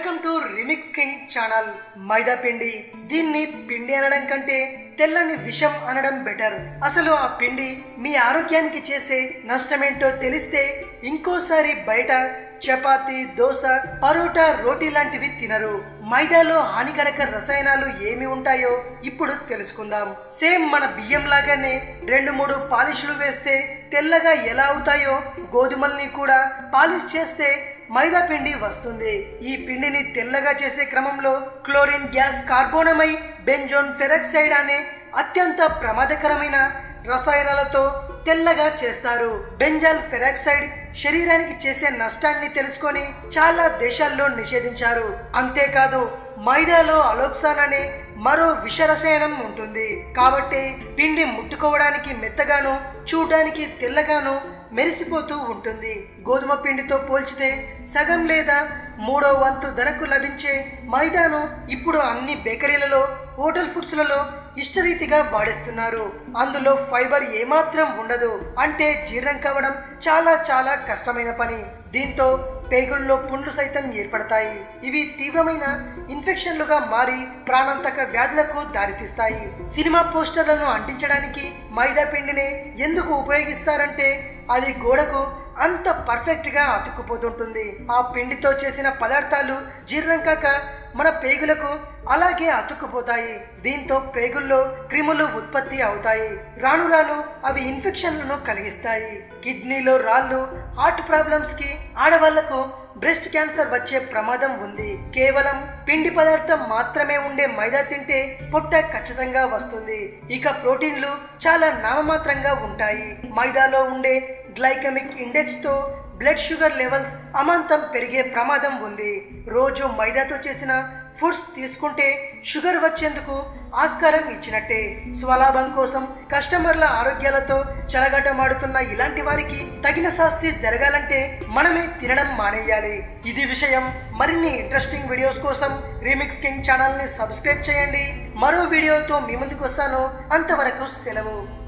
King channel maida పిండి. దీన్ని పిండి అనడం కంటే తెల్లని విషం అనడం బెటర్. అసలు ఆ పిండి మీ ఆరోగ్యానికి చేసే నష్టమేంటో తెలిస్తే ఇంకోసారి బయట చపాతి దోశ పరోటా రోటీ లాంటివి తినరు. మైదాలో హానికరక రసాయనాలు ఏమి ఉంటాయో ఇప్పుడు తెలుసుకుందాం. సేమ్ మన బియ్యం లాగానే రెండు మూడు పాలిష్లు వేస్తే తెల్లగా ఎలా అవుతాయో గోధుమల్ని కూడా పాలిష్ చేస్తే మైదా పిండి వస్తుంది. ఈ పిండిని తెల్లగా చేసే క్రమంలో క్లోరిన్ గ్యాస్ కార్బోనమై బెంజోన్ ఫెరాక్సైడ్ అనే అత్యంత ప్రమాదకరమైన రసాయనాలతో తెల్లగా చేస్తారు. బెంజాల్ ఫెరాక్సైడ్ శరీరానికి చేసే నష్టాన్ని తెలుసుకొని చాలా దేశాల్లో నిషేధించారు. అంతేకాదు మైదాలో అలోక్సాన్ అనే మరో విష రసాయనం ఉంటుంది. కాబట్టి పిండి ముట్టుకోవడానికి మెత్తగాను చూడడానికి తెల్లగాను మెరిసిపోతూ ఉంటుంది. గోధుమ పిండితో పోల్చితే సగం లేదా మూడో వంతు ధరకు లభించే మైదాను ఇప్పుడు అన్ని బేకరీలలో హోటల్ ఫుడ్స్లలో ఇష్టరీతిగా వాడేస్తున్నారు. అందులో ఫైబర్ ఏమాత్రం ఉండదు. అంటే జీర్ణం కావడం చాలా చాలా కష్టమైన పని. దీంతో పేగుల్లో పుండ్లు సైతం ఏర్పడతాయి. ఇవి తీవ్రమైన ఇన్ఫెక్షన్లుగా మారి ప్రాణాంతక వ్యాధులకు దారితీస్తాయి. సినిమా పోస్టర్లను అంటించడానికి మైదా పిండిని ఎందుకు ఉపయోగిస్తారంటే అది గోడకు అంత పర్ఫెక్ట్గా అతుక్కుపోతుంటుంది. ఆ పిండితో చేసిన పదార్థాలు జీర్ణం కాక మన పేగులకు అలాగే అతుక్కుపోతాయి. దీంతో పేగుల్లో క్రిములు ఉత్పత్తి అవుతాయి. రాను రాను అవి ఇన్ఫెక్షన్లను కలిగిస్తాయి. కిడ్నీలో రాళ్ళు హార్ట్ ప్రాబ్లమ్స్కి ఆడవాళ్ళకు బ్రెస్ట్ క్యాన్సర్ వచ్చే ప్రమాదం ఉంది. కేవలం పిండి పదార్థం మాత్రమే ఉండే మైదా తింటే పొట్ట ఖచ్చితంగా వస్తుంది. ఇక ప్రోటీన్లు చాలా నామమాత్రంగా ఉంటాయి. మైదాలో ఉండే గ్లైకమిక్ ఇండెక్స్తో బ్లడ్ షుగర్ లెవెల్స్ అమాంతం పెరిగే ప్రమాదం ఉంది. రోజు మైదాతో చేసిన ఫుడ్స్ తీసుకుంటే షుగర్ వచ్చేందుకు ఆస్కారం ఇచ్చినట్టే. స్వలాభం కోసం కస్టమర్ల ఆరోగ్యాలతో చెలగటమాడుతున్న ఇలాంటి వారికి తగిన శాస్తి జరగాలంటే మనమే తినడం మానేయాలి. ఇది విషయం. మరిన్ని ఇంట్రెస్టింగ్ వీడియోస్ కోసం రీమిక్స్ కింగ్ ఛానల్ని సబ్స్క్రైబ్ చేయండి. మరో వీడియోతో మీ ముందుకు వస్తాను. అంతవరకు సెలవు.